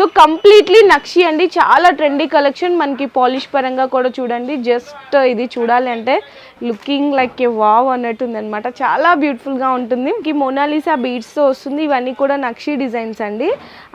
So completely నక్షి అండి. చాలా trendy collection మనకి పాలిష్ పరంగా కూడా చూడండి. జస్ట్ ఇది చూడాలి అంటే లుకింగ్ లైక్ ఏ వావ్ అన్నట్టుంది అనమాట చాలా బ్యూటిఫుల్గా ఉంటుంది. ఈ మోనాలిసా బీడ్స్తో వస్తుంది. ఇవన్నీ కూడా నక్షి డిజైన్స్ అండి.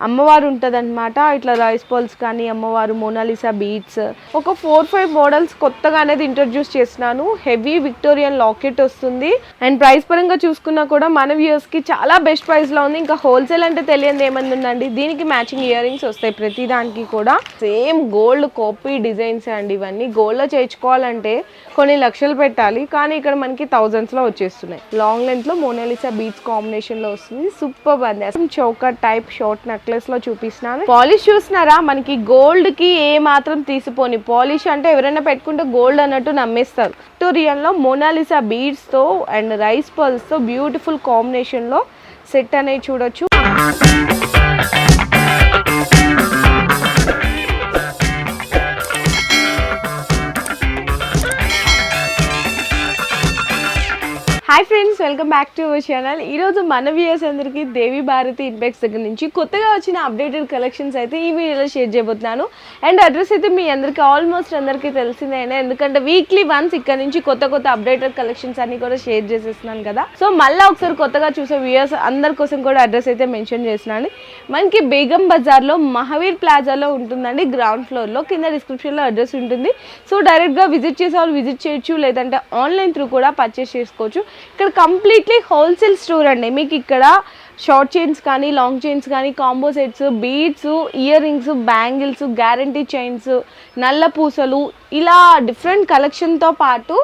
అమ్మవారు ఉంటుందన్నమాట. ఇట్లా రైస్ బాల్స్ కానీ అమ్మవారు మొనాలిసా బీడ్స్ ఒక ఫోర్ ఫైవ్ మోడల్స్ కొత్తగా అనేది ఇంట్రడ్యూస్ చేస్తున్నాను. హెవీ విక్టోరియన్ లాకెట్ వస్తుంది. అండ్ ప్రైస్ పరంగా చూసుకున్నా కూడా మన వ్యూయర్స్కి చాలా బెస్ట్ ప్రైస్లో ఉంది. ఇంకా హోల్సేల్ అంటే తెలియదు ఏమంది ఉందండి దీనికి మ్యాచింగ్ ఇయర్ రింగ్స్ వస్తాయి. ప్రతి దానికి కూడా సేమ్ గోల్డ్ కాపీ డిజైన్స్ అండి ఇవన్నీ. గోల్డ్లో చేయించుకోవాలంటే కొన్ని లక్షలు పెట్టాలి. కానీ ఇక్కడ మనకి థౌజండ్స్లో వచ్చేస్తున్నాయి. లాంగ్ లెంత్లో మోనాలిసా బీచ్ కాంబినేషన్లో వస్తుంది. సూపర్ అండి. అసలు చౌకర్ టైప్ షార్ట్ నెక్లెస్లో చూపిస్తున్నాను. పాలిష్ చూసినారా మనకి గోల్డ్కి ఏ మాత్రం తీసిపోని. పాలిష్ అంటే ఎవరైనా పెట్టుకుంటే గోల్డ్ అన్నట్టు నమ్మేస్తారు. విక్టోరియన్లో మోనాలిసా బీడ్స్తో అండ్ రైస్ పర్ల్స్తో బ్యూటిఫుల్ కాంబినేషన్లో సెట్ అనేది చూడొచ్చు. Hi friends welcome back to our channel ఈరోజు మన వ్యూయర్స్ అందరికీ దేవి భారతి ఇన్బెక్స్ దగ్గర నుంచి కొత్తగా వచ్చిన అప్డేటెడ్ కలెక్షన్స్ అయితే ఈ వీడియోలో షేర్ చేయబోతున్నాను. అండ్ అడ్రస్ అయితే మీ అందరికీ ఆల్మోస్ట్ అందరికీ తెలిసిందేనా. ఎందుకంటే వీక్లీ వన్స్ ఇక్కడ నుంచి కొత్త కొత్త అప్డేటెడ్ కలెక్షన్స్ అన్ని కూడా షేర్ చేసేస్తున్నాను కదా. సో మళ్ళీ ఒకసారి కొత్తగా చూసే వ్యూయర్స్ అందరి కోసం కూడా అడ్రస్ అయితే మెన్షన్ చేస్తున్నాను. మనకి బేగం బజార్లో మహావీర్ ప్లాజాలో ఉంటుందండి గ్రౌండ్ ఫ్లోర్లో కింద డిస్క్రిప్షన్లో అడ్రస్ ఉంటుంది. సో డైరెక్ట్గా విజిట్ చేసే వాళ్ళు విజిట్ చేయొచ్చు లేదంటే ఆన్లైన్ త్రూ కూడా పర్చేస్ చేసుకోవచ్చు. ఇక్కడ కంప్లీట్లీ హోల్సేల్ స్టోర్ అండి. మీకు ఇక్కడ షార్ట్ చైన్స్ కానీ లాంగ్ చైన్స్ కానీ combo sets beads earrings bangles guarantee chains నల్ల పూసలు ఇలా డిఫరెంట్ కలెక్షన్తో పాటు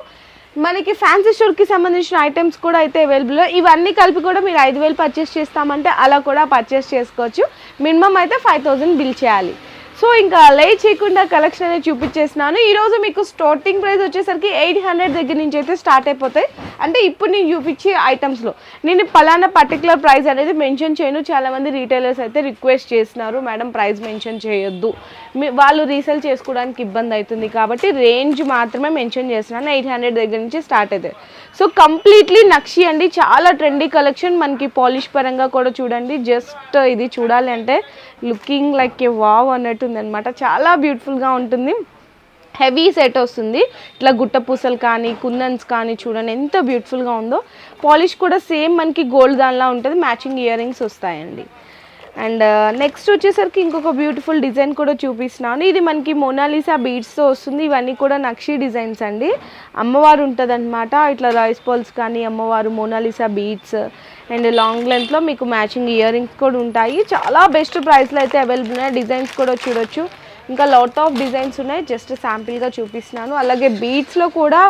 మనకి ఫ్యాన్సీ స్టోర్కి సంబంధించిన ఐటమ్స్ కూడా అయితే అవైలబుల్ ఇవన్నీ కలిపి కూడా మీరు ఐదు వేలు పర్చేస్ చేస్తామంటే అలా కూడా పర్చేస్ చేసుకోవచ్చు. మినిమం అయితే ఫైవ్ థౌజండ్ బిల్ చేయాలి. సో ఇంకా లేట్ చేయకుండా కలెక్షన్ అనేది చూపించేసినాను. ఈరోజు మీకు స్టార్టింగ్ ప్రైస్ వచ్చేసరికి ఎయిట్ హండ్రెడ్ దగ్గర నుంచి అయితే స్టార్ట్ అయిపోతాయి. అంటే ఇప్పుడు నేను చూపించే ఐటమ్స్లో నేను పలానా పర్టికులర్ ప్రైస్ అనేది మెన్షన్ చేయను. చాలామంది రీటైలర్స్ అయితే రిక్వెస్ట్ చేస్తున్నారు మేడం ప్రైస్ మెన్షన్ చేయొద్దు. మీ వాళ్ళు రీసేల్ చేసుకోవడానికి ఇబ్బంది అవుతుంది కాబట్టి రేంజ్ మాత్రమే మెన్షన్ చేస్తున్నాను ఎయిట్ హండ్రెడ్ దగ్గర నుంచి స్టార్ట్ అవుతాయి సో కంప్లీట్లీ నక్షి అండి. చాలా ట్రెండీ కలెక్షన్ మనకి పాలిష్ పరంగా కూడా చూడండి. జస్ట్ ఇది చూడాలి అంటే లుకింగ్ లైక్ ఏ వావ్ అన్నట్టు వస్తుంది అనమాట చాలా బ్యూటిఫుల్గా ఉంటుంది. హెవీ సెట్ వస్తుంది. ఇట్లా గుట్ట పూసలు కానీ కుందన్స్ కానీ చూడండి ఎంత బ్యూటిఫుల్గా ఉందో. పాలిష్ కూడా సేమ్ మనకి గోల్డ్ దానిలా ఉంటుంది. మ్యాచింగ్ ఇయర్ రింగ్స్ వస్తాయండి. అండ్ uh, నెక్స్ట్ వచ్చేసరికి ఇంకొక బ్యూటిఫుల్ డిజైన్ కూడా చూపిస్తున్నాను. ఇది మనకి మొనాలిసా బీడ్స్తో వస్తుంది. ఇవన్నీ కూడా నక్షి డిజైన్స్ అండి. అమ్మవారు ఉంటుందన్నమాట. ఇట్లా రైస్ బాల్స్ కానీ అమ్మవారు మొనాలిసా బీడ్స్ అండ్ లాంగ్ లెంత్లో మీకు మ్యాచింగ్ ఇయర్ రింగ్స్ కూడా ఉంటాయి. చాలా బెస్ట్ ప్రైస్లో అయితే అవైలబుల్ ఉన్నాయి. డిజైన్స్ కూడా చూడొచ్చు. ఇంకా లాట్ ఆఫ్ డిజైన్స్ ఉన్నాయి. జస్ట్ శాంపిల్గా చూపిస్తున్నాను. అలాగే బీట్స్లో కూడా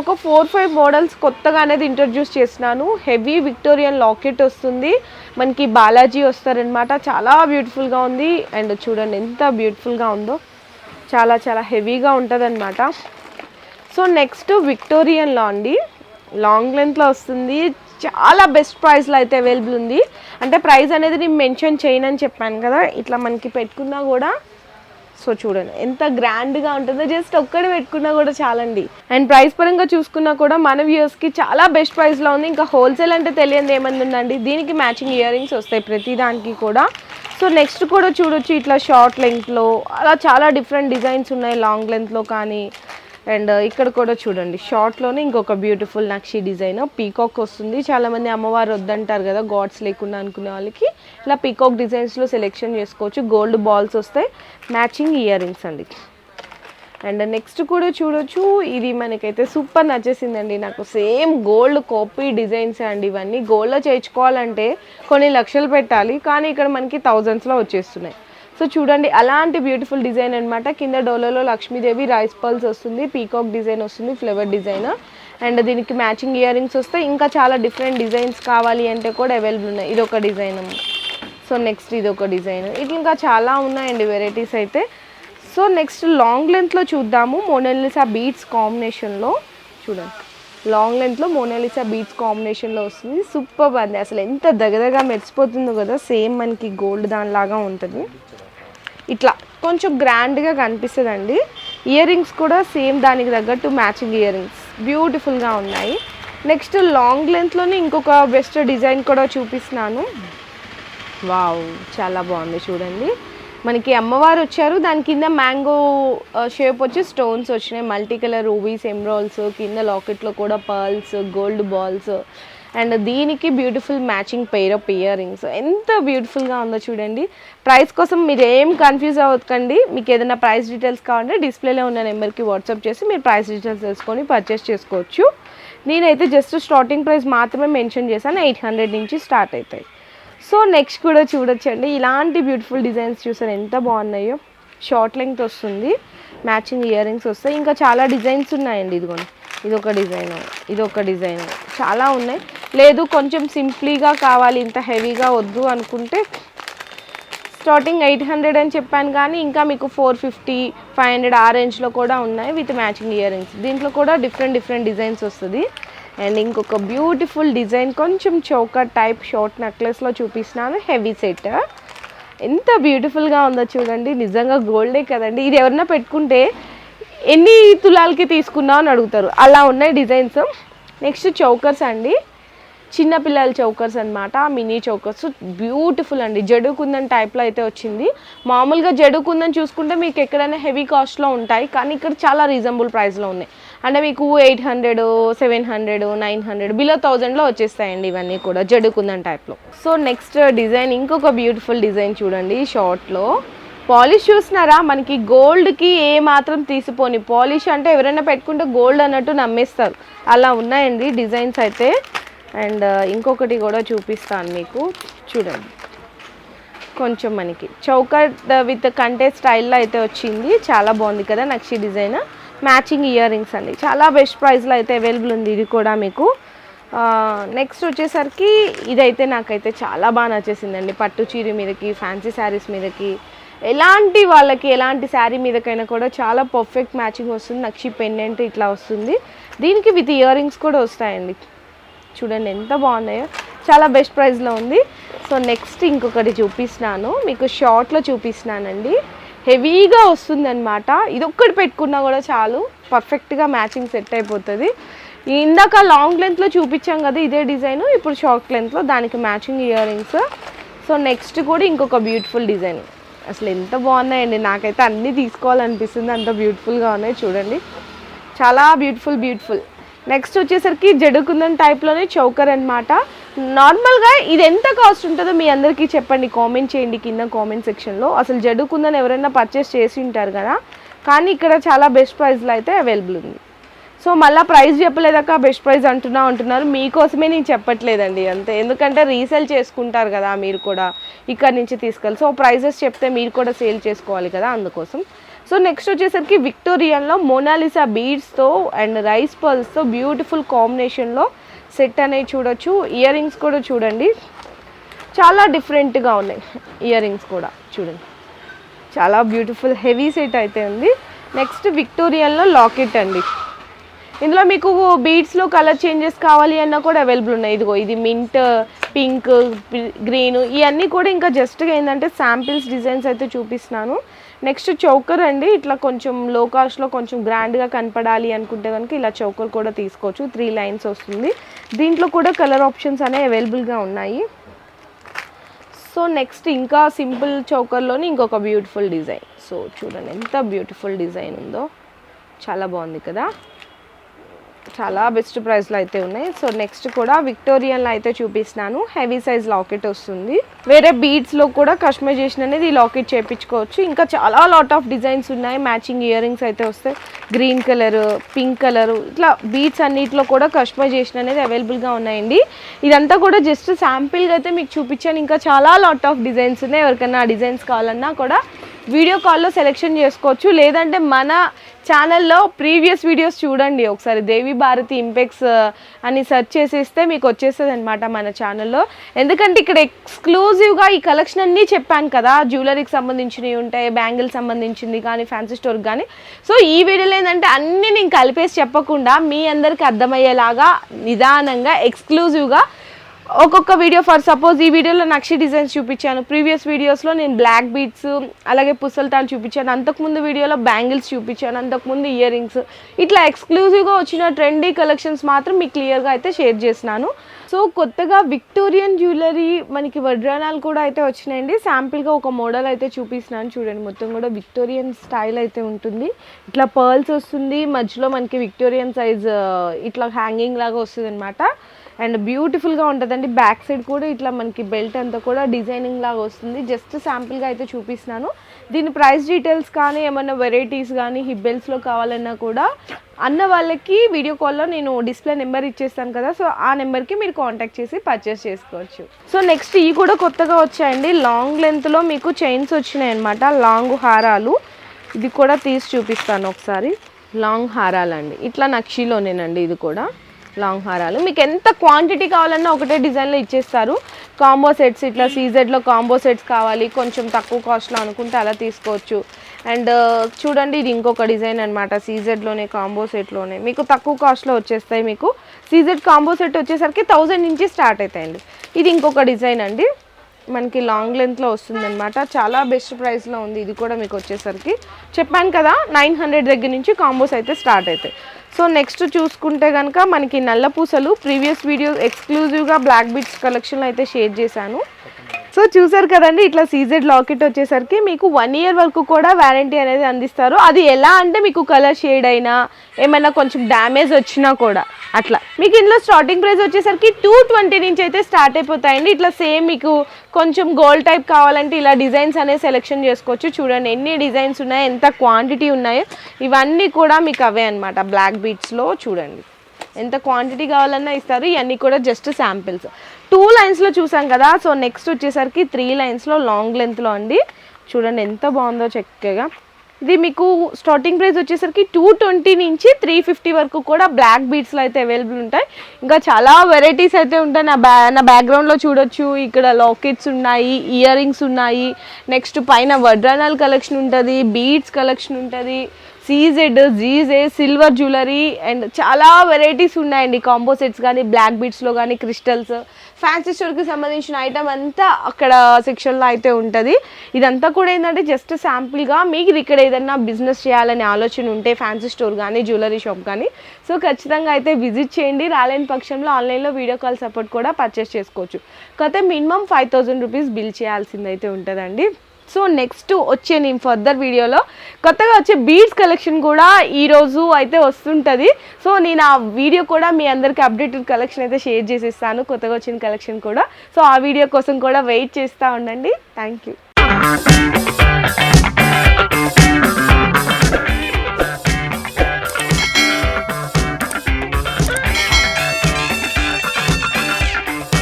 ఒక ఫోర్ ఫైవ్ మోడల్స్ కొత్తగా అనేది ఇంట్రడ్యూస్ చేస్తున్నాను. హెవీ విక్టోరియన్ లాకెట్ వస్తుంది. మనకి బాలాజీ వస్తారనమాట చాలా బ్యూటిఫుల్గా ఉంది. అండ్ చూడండి ఎంత బ్యూటిఫుల్గా ఉందో. చాలా చాలా హెవీగా ఉంటుందన్నమాట. సో నెక్స్ట్ విక్టోరియన్లో అండి. లాంగ్ లెంత్లో వస్తుంది. చాలా బెస్ట్ ప్రైస్లో అయితే అవైలబుల్ ఉంది. అంటే ప్రైస్ అనేది నేను మెన్షన్ చేయనని చెప్పాను కదా. ఇట్లా మనకి పెట్టుకున్నా కూడా సో చూడండి ఎంత గ్రాండ్గా ఉంటుందో జస్ట్ ఒక్కడే పెట్టుకున్నా కూడా చాలండి. అండ్ ప్రైస్ పరంగా చూసుకున్నా కూడా మన వ్యూయర్స్కి చాలా బెస్ట్ ప్రైస్లో ఉంది. ఇంకా హోల్సేల్ అంటే తెలియదు ఏమంది ఉందండి? దీనికి మ్యాచింగ్ ఇయర్ రింగ్స్ వస్తాయి ప్రతి దానికి కూడా. సో నెక్స్ట్ కూడా చూడొచ్చు ఇట్లా షార్ట్ లెంగ్త్లో అలా చాలా డిఫరెంట్ డిజైన్స్ ఉన్నాయి లాంగ్ లెంత్లో కానీ. అండ్ ఇక్కడ కూడా చూడండి షార్ట్లోనే ఇంకొక బ్యూటిఫుల్ నక్షి డిజైన్ పీకాక్ వస్తుంది. చాలామంది అమ్మవారు వద్దంటారు కదా గాడ్స్ లేకుండా అనుకునే వాళ్ళకి. ఇలా పీకాక్ డిజైన్స్లో సెలెక్షన్ చేసుకోవచ్చు. గోల్డ్ బాల్స్ వస్తాయి. మ్యాచింగ్ ఇయర్ రింగ్స్ అండి. అండ్ నెక్స్ట్ కూడా చూడొచ్చు. ఇది మనకైతే సూపర్ నచ్చేసిందండి. నాకు సేమ్ గోల్డ్ కాపీ డిజైన్స్ అండి ఇవన్నీ. గోల్డ్లో చేయించుకోవాలంటే కొన్ని లక్షలు పెట్టాలి. కానీ ఇక్కడ మనకి థౌజండ్స్లో వచ్చేస్తున్నాయి. సో చూడండి అలాంటి బ్యూటిఫుల్ డిజైన్ అనమాట కింద డోలలో లక్ష్మీదేవి రైస్ పల్స్ వస్తుంది పీకాక్ డిజైన్ వస్తుంది ఫ్లేవర్ డిజైన్ అండ్ దీనికి మ్యాచింగ్ ఇయర్ రింగ్స్ వస్తాయి ఇంకా చాలా డిఫరెంట్ డిజైన్స్ కావాలి అంటే కూడా అవైలబుల్ ఉన్నాయి. ఇది ఒక డిజైన్ సో నెక్స్ట్ ఇది ఒక డిజైన్ ఇట్లా ఇంకా చాలా ఉన్నాయండి వెరైటీస్ అయితే. సో నెక్స్ట్ లాంగ్ లెంత్లో చూద్దాము. మోనాలిసా బీట్స్ కాంబినేషన్లో చూడండి. లాంగ్ లెంత్లో మోనాలిసా బీట్స్ కాంబినేషన్లో వస్తుంది. సూపర్ అండి. అసలు ఎంత దగ్గరగా మెరిసిపోతుందో కదా. సేమ్ మనకి గోల్డ్ దానిలాగా ఉంటుంది. ఇట్లా. కొంచెం గ్రాండ్గా కనిపిస్తుంది అండి ఇయర్ రింగ్స్ కూడా సేమ్ దానికి తగ్గట్టు మ్యాచింగ్ ఇయర్ రింగ్స్ బ్యూటిఫుల్గా ఉన్నాయి. నెక్స్ట్ లాంగ్ లెంత్లోనే ఇంకొక బెస్ట్ డిజైన్ కూడా చూపిస్తున్నాను. వావ్! చాలా బాగుంది చూడండి. మనకి అమ్మవారు వచ్చారు. దాని కింద మ్యాంగో షేప్ వచ్చి స్టోన్స్ వచ్చినాయి. మల్టీ కలర్ రూబీస్ ఎమ్రాల్స్ కింద లాకెట్లో కూడా పర్ల్స్ గోల్డ్ బాల్స్ అండ్ దీనికి beautiful matching pair of earrings ఎంత బ్యూటిఫుల్గా ఉందో చూడండి. ప్రైస్ కోసం మీరు ఏం కన్ఫ్యూజ్ అవ్వకండి. మీకు ఏదైనా ప్రైస్ డీటెయిల్స్ కావాలంటే డిస్ప్లేలో ఉన్న నెంబర్కి వాట్సాప్ చేసి మీరు ప్రైస్ డీటెయిల్స్ తెలుసుకొని పర్చేస్ చేసుకోవచ్చు. నేనైతే జస్ట్ స్టార్టింగ్ ప్రైస్ మాత్రమే మెన్షన్ చేశాను. ఎయిట్ హండ్రెడ్ నుంచి స్టార్ట్ అవుతాయి. సో నెక్స్ట్ కూడా చూడొచ్చండి. ఇలాంటి బ్యూటిఫుల్ డిజైన్స్ చూసారు ఎంత బాగున్నాయో. షార్ట్ లెంగ్త్ వస్తుంది. మ్యాచింగ్ ఇయర్ రింగ్స్ వస్తాయి. ఇంకా చాలా డిజైన్స్ ఉన్నాయండి. ఇదిగోండి. ఇది ఒక డిజైన్. ఇది ఒక డిజైన్. చాలా ఉన్నాయి. లేదు కొంచెం సింప్లీగా కావాలి ఇంత హెవీగా వద్దు అనుకుంటే స్టార్టింగ్ ఎయిట్ హండ్రెడ్ అని చెప్పాను కానీ ఇంకా మీకు ఫోర్ ఫిఫ్టీ ఫైవ్ హండ్రెడ్ ఆ రేంజ్లో కూడా ఉన్నాయి విత్ మ్యాచింగ్ ఇయర్ రింగ్స్ దీంట్లో కూడా డిఫరెంట్ డిఫరెంట్ డిజైన్స్ వస్తుంది. అండ్ ఇంకొక బ్యూటిఫుల్ డిజైన్ కొంచెం చౌకర్ టైప్ షార్ట్ నెక్లెస్లో చూపిస్తున్నాను హెవీ సెట్. ఎంత బ్యూటిఫుల్గా ఉందో చూడండి నిజంగా గోల్డే కదండి. ఇది ఎవరన్నా పెట్టుకుంటే ఎన్ని తులాలకి తీసుకున్నావు అని అడుగుతారు. అలా ఉన్నాయి డిజైన్స్. నెక్స్ట్ చౌకర్స్ అండి. చిన్నపిల్లల చౌకర్స్ అనమాట మినీ చౌకర్స్. బ్యూటిఫుల్ అండి. జడు కుందన్ టైప్లో అయితే వచ్చింది. మామూలుగా జడు కుందన్ చూసుకుంటే మీకు ఎక్కడైనా హెవీ కాస్ట్లో ఉంటాయి కానీ ఇక్కడ చాలా రీజనబుల్ ప్రైస్లో ఉన్నాయి. అంటే మీకు eight hundred seven hundred nine hundred below థౌజండ్లో వచ్చేస్తాయండి ఇవన్నీ కూడా జడుకుందని టైప్లో సో నెక్స్ట్ డిజైన్ ఇంకొక బ్యూటిఫుల్ డిజైన్ చూడండి షార్ట్లో పాలిష్ చూస్తున్నారా మనకి గోల్డ్కి ఏ మాత్రం తీసిపోని. పాలిష్ అంటే ఎవరైనా పెట్టుకుంటే గోల్డ్ అన్నట్టు నమ్మేస్తారు. అలా ఉన్నాయండి డిజైన్స్ అయితే. అండ్ ఇంకొకటి కూడా చూపిస్తాను మీకు. చూడండి. కొంచెం మనకి. చౌకట్ విత్ కంటే స్టైల్లో అయితే వచ్చింది. చాలా బాగుంది కదా నక్షి డిజైన్. మ్యాచింగ్ ఇయర్ రింగ్స్ అండి. చాలా బెస్ట్ ప్రైస్లో అయితే అవైలబుల్ ఉంది ఇది కూడా మీకు. నెక్స్ట్ వచ్చేసరికి ఇదైతే నాకైతే చాలా బాగా నచ్చేసిందండి. పట్టు చీర మీదకి ఫ్యాన్సీ శారీస్ మీదకి. ఎలాంటి వాళ్ళకి ఎలాంటి శారీ మీదకైనా కూడా చాలా పర్ఫెక్ట్ మ్యాచింగ్ వస్తుంది. నక్షి పెండెంట్ ఇట్లా వస్తుంది. దీనికి విత్ ఇయర్ రింగ్స్ కూడా వస్తాయండి. చూడండి ఎంత బాగున్నాయో. చాలా బెస్ట్ ప్రైస్లో ఉంది. సో నెక్స్ట్ ఇంకొకటి చూపిస్తున్నాను. మీకు షార్ట్లో చూపిస్తున్నానండి. హెవీగా వస్తుందన్నమాట. ఇదొక్కటి పెట్టుకున్నా కూడా చాలు. పర్ఫెక్ట్గా మ్యాచింగ్ సెట్ అయిపోతుంది. ఇందాక లాంగ్ లెంత్లో చూపించాం కదా ఇదే డిజైన్ ఇప్పుడు షార్ట్ లెంత్లో దానికి matching earrings so next కూడా ఇంకొక బ్యూటిఫుల్ డిజైన్ అసలు ఎంత బాగున్నాయండి. నాకైతే అన్నీ తీసుకోవాలనిపిస్తుంది. అంత బ్యూటిఫుల్గా ఉన్నాయి. చూడండి. చాలా బ్యూటిఫుల్ బ్యూటిఫుల్ నెక్స్ట్ వచ్చేసరికి జడుకుందన్ టైప్లోనే చౌకర్ అనమాట నార్మల్గా ఇది ఎంత కాస్ట్ ఉంటుందో మీ అందరికీ చెప్పండి కామెంట్ చేయండి కింద కామెంట్ సెక్షన్లో అసలు జడుకుందన్ ఎవరైనా పర్చేస్ చేసి ఉంటారు కదా. కానీ ఇక్కడ చాలా బెస్ట్ ప్రైస్లో అయితే అవైలబుల్ ఉంది. సో మళ్ళీ ప్రైస్ చెప్పలేదాక బెస్ట్ ప్రైస్ అంటున్నా అంటున్నారు. మీకోసమే నేను చెప్పట్లేదండి అంతే. ఎందుకంటే రీసేల్ చేసుకుంటారు కదా మీరు కూడా. ఇక్కడ నుంచి తీసుకెళ్ళి. సో ప్రైజెస్ చెప్తే మీరు కూడా సేల్ చేసుకోవాలి కదా అందుకోసం. సో నెక్స్ట్ వచ్చేసరికి విక్టోరియన్లో మోనాలిసా బీడ్స్తో అండ్ రైస్ పర్ల్స్తో బ్యూటిఫుల్ కాంబినేషన్లో సెట్ అనేది చూడొచ్చు. ఇయర్ రింగ్స్ కూడా చూడండి. చాలా డిఫరెంట్గా ఉన్నాయి. ఇయర్ రింగ్స్ కూడా చూడండి. చాలా బ్యూటిఫుల్ హెవీ సెట్ అయితే ఉంది. నెక్స్ట్ విక్టోరియన్లో లాకెట్ అండి. ఇందులో మీకు బీడ్స్లో కలర్ చేంజెస్ కావాలి అన్నా కూడా అవైలబుల్ ఉన్నాయి. ఇదిగో ఇది మింట్ పింక్ గ్రీన్ ఇవన్నీ కూడా ఇంకా జస్ట్గా ఏంటంటే శాంపిల్స్ డిజైన్స్ అయితే చూపిస్తున్నాను. నెక్స్ట్ చౌకర్ అండి. ఇట్లా కొంచెం లో కాస్ట్లో కొంచెం గ్రాండ్గా కనపడాలి అనుకుంటే కనుక ఇలా చౌకర్ కూడా తీసుకోవచ్చు. త్రీ లైన్స్ వస్తుంది. దీంట్లో కూడా కలర్ ఆప్షన్స్ అనేవి అవైలబుల్గా ఉన్నాయి. సో నెక్స్ట్ ఇంకా సింపుల్ చౌకర్లోని ఇంకొక బ్యూటిఫుల్ డిజైన్ సో చూడండి ఎంత బ్యూటిఫుల్ డిజైన్ ఉందో. చాలా బాగుంది కదా? చాలా బెస్ట్ ప్రైస్లో అయితే ఉన్నాయి. సో నెక్స్ట్ కూడా విక్టోరియన్లో అయితే చూపిస్తున్నాను. హెవీ సైజ్ లాకెట్ వస్తుంది. వేరే బీడ్స్లో కూడా కస్టమైజేషన్ అనేది ఈ లాకెట్ చేయించుకోవచ్చు ఇంకా చాలా లాట్ ఆఫ్ డిజైన్స్ ఉన్నాయి. మ్యాచింగ్ ఇయర్ రింగ్స్ అయితే వస్తాయి. గ్రీన్ కలర్ పింక్ కలర్ ఇట్లా బీడ్స్ అన్నిటిలో కూడా కస్టమైజేషన్ అనేది అవైలబుల్గా ఉన్నాయండి. ఇదంతా కూడా జస్ట్ శాంపిల్గా అయితే మీకు చూపించాను. ఇంకా చాలా లాట్ ఆఫ్ డిజైన్స్ ఉన్నాయి. ఎవరికైనా ఆ డిజైన్స్ కావాలన్నా కూడా వీడియో కాల్లో సెలెక్షన్ చేసుకోవచ్చు. లేదంటే మన ఛానల్లో ప్రీవియస్ వీడియోస్ చూడండి. ఒకసారి దేవి భారతి ఇంపెక్స్ అని సెర్చ్ చేసేస్తే మీకు వచ్చేస్తుంది అనమాట మన ఛానల్లో. ఎందుకంటే ఇక్కడ ఎక్స్క్లూజివ్గా ఈ కలెక్షన్ అన్నీ చెప్పాను కదా. జ్యువెలరీకి సంబంధించినవి ఉంటాయి బ్యాంగిల్ సంబంధించింది కానీ ఫ్యాన్సీ స్టోర్ కానీ. సో ఈ వీడియోలో ఏంటంటే అన్నీ నేను కలిపేసి చెప్పకుండా మీ అందరికి అర్థమయ్యేలాగా నిదానంగా ఎక్స్క్లూజివ్గా ఒక్కొక్క వీడియో ఫర్ సపోజ్ ఈ వీడియోలో నక్షి డిజైన్స్ చూపించాను. ప్రీవియస్ వీడియోస్లో నేను బ్లాక్ బీట్స్ అలాగే పుసల్తాలు చూపించాను. అంతకుముందు వీడియోలో బ్యాంగిల్స్ చూపించాను. అంతకుముందు ఇయర్ రింగ్స్ ఇట్లా ఎక్స్క్లూజివ్గా వచ్చిన ట్రెండీ కలెక్షన్స్ మాత్రం మీకు క్లియర్గా అయితే షేర్ చేసినాను సో కొత్తగా విక్టోరియన్ జ్యువెలరీ మనకి వడ్రానాలు కూడా అయితే వచ్చినాయండి. శాంపిల్గా ఒక మోడల్ అయితే చూపిస్తున్నాను చూడండి. మొత్తం కూడా విక్టోరియన్ స్టైల్ అయితే ఉంటుంది. ఇట్లా పర్ల్స్ వస్తుంది. మధ్యలో మనకి విక్టోరియన్ సైజ్ ఇట్లా హ్యాంగింగ్ లాగా వస్తుంది అనమాట అండ్ బ్యూటిఫుల్గా ఉంటుందండి. బ్యాక్ సైడ్ కూడా ఇట్లా మనకి బెల్ట్ అంతా కూడా డిజైనింగ్ లాగా వస్తుంది. జస్ట్ శాంపుల్గా అయితే చూపిస్తున్నాను. దీని ప్రైస్ డీటెయిల్స్ కానీ ఏమైనా వెరైటీస్ కానీ హిబ్బెల్స్లో కావాలన్నా కూడా అన్న వాళ్ళకి వీడియో కాల్లో నేను డిస్ప్లే నెంబర్ ఇచ్చేస్తాను కదా సో ఆ నెంబర్కి మీరు కాంటాక్ట్ చేసి పర్చేస్ చేసుకోవచ్చు. సో నెక్స్ట్ ఇవి కూడా కొత్తగా వచ్చాయండి. లాంగ్ లెంత్లో మీకు చైన్స్ వచ్చినాయి అనమాట లాంగ్ హారాలు. ఇది కూడా తీసి చూపిస్తాను ఒకసారి. లాంగ్ హారాలండి. ఇట్లా నక్షిలోనేనండి ఇది కూడా. లాంగ్ హారాలు. మీకు ఎంత క్వాంటిటీ కావాలన్నా ఒకటే డిజైన్లో ఇచ్చేస్తారు. కాంబో సెట్స్ ఇట్లా సీజెడ్లో కాంబో సెట్స్ కావాలి. కొంచెం తక్కువ కాస్ట్లో అనుకుంటే అలా తీసుకోవచ్చు. అండ్ uh, చూడండి ఇది ఇంకొక డిజైన్ అనమాట సీజెడ్లోనే కాంబో సెట్లోనే మీకు తక్కువ కాస్ట్లో వచ్చేస్తాయి మీకు. సీజెడ్ కాంబో సెట్ వచ్చేసరికి థౌజండ్ నుంచి స్టార్ట్ అవుతాయండి ఇది ఇంకొక డిజైన్ అండి. మనకి లాంగ్ లెంత్లో వస్తుందన్నమాట. చాలా బెస్ట్ ప్రైస్లో ఉంది. ఇది కూడా మీకు వచ్చేసరికి. చెప్పాను కదా నైన్ హండ్రెడ్ దగ్గర నుంచి కాంబోస్ అయితే స్టార్ట్ అవుతాయి సో నెక్స్ట్ చూసుకుంటే కనుక మనకి నల్ల పూసలు ప్రీవియస్ వీడియో ఎక్స్క్లూజివ్గా బ్లాక్ బీట్స్ కలెక్షన్లో అయితే షేర్ చేశాను. సో చూసారు కదండి ఇట్లా సీజెడ్ లాకెట్ వచ్చేసరికి మీకు వన్ ఇయర్ వరకు కూడా వారంటీ అనేది అందిస్తారు. అది ఎలా అంటే మీకు కలర్ షేడ్ అయినా ఏమైనా కొంచెం డ్యామేజ్ వచ్చినా కూడా అట్లా. మీకు ఇందులో స్టార్టింగ్ ప్రైస్ వచ్చేసరికి టూ ట్వంటీ నుంచి అయితే స్టార్ట్ అయిపోతాయండి. ఇట్లా సేమ్ మీకు కొంచెం గోల్డ్ టైప్ కావాలంటే ఇలా డిజైన్స్ అనేది సెలెక్షన్ చేసుకోవచ్చు. చూడండి ఎన్ని డిజైన్స్ ఉన్నాయో ఎంత క్వాంటిటీ ఉన్నాయో ఇవన్నీ కూడా మీకు అవే అనమాట బ్లాక్ బీట్స్లో చూడండి. ఎంత క్వాంటిటీ కావాలన్నా ఇస్తారు. ఇవన్నీ కూడా జస్ట్ శాంపిల్స్ టూ లైన్స్లో చూసాం కదా సో నెక్స్ట్ వచ్చేసరికి త్రీ లైన్స్లో లాంగ్ లెంత్లో అండి. చూడండి ఎంత బాగుందో చక్కగా. ఇది మీకు స్టార్టింగ్ ప్రైస్ వచ్చేసరికి టూ ట్వంటీ నుంచి త్రీ ఫిఫ్టీ వరకు కూడా బ్లాక్ బీట్స్లో అయితే అవైలబుల్ ఉంటాయి. ఇంకా చాలా వెరైటీస్ అయితే ఉంటాయి. నా బ్యా నా బ్యాక్గ్రౌండ్లో చూడొచ్చు. ఇక్కడ లాకెట్స్ ఉన్నాయి ఇయర్ రింగ్స్ ఉన్నాయి. నెక్స్ట్ పైన వడ్రానాల్ కలెక్షన్ ఉంటుంది బీడ్స్ కలెక్షన్ ఉంటుంది. CZ GJ silver jewellery and చాలా వెరైటీస్ ఉన్నాయండి కాంబో సెట్స్ కానీ బ్లాక్ బీట్స్లో కానీ క్రిస్టల్స్ ఫ్యాన్సీ స్టోర్కి సంబంధించిన ఐటమ్ అంతా అక్కడ సెక్షన్లో అయితే ఉంటుంది. ఇదంతా కూడా ఏంటంటే జస్ట్ శాంపుల్గా మీకు ఇక్కడ ఏదైనా బిజినెస్ చేయాలనే ఆలోచన ఉంటే ఫ్యాన్సీ స్టోర్ కానీ జ్యువెలరీ షాప్ కానీ సో ఖచ్చితంగా అయితే విజిట్ చేయండి. రాలేని పక్షంలో ఆన్లైన్లో వీడియో కాల్ సపోర్ట్ కూడా పర్చేస్ చేసుకోవచ్చు. కాకపోతే minimum five thousand rupees bill చేయాల్సింది అయితే ఉంటుందండి. సో నెక్స్ట్ వచ్చే నేను ఫర్దర్ వీడియోలో కొత్తగా వచ్చే బీడ్స్ కలెక్షన్ కూడా ఈరోజు అయితే వస్తుంటుంది. సో నేను ఆ వీడియో కూడా మీ అందరికి అప్డేటెడ్ కలెక్షన్ అయితే షేర్ చేసేస్తాను కొత్తగా వచ్చిన కలెక్షన్ కూడా. సో ఆ వీడియో కోసం కూడా వెయిట్ చేస్తూ ఉండండి. Thank you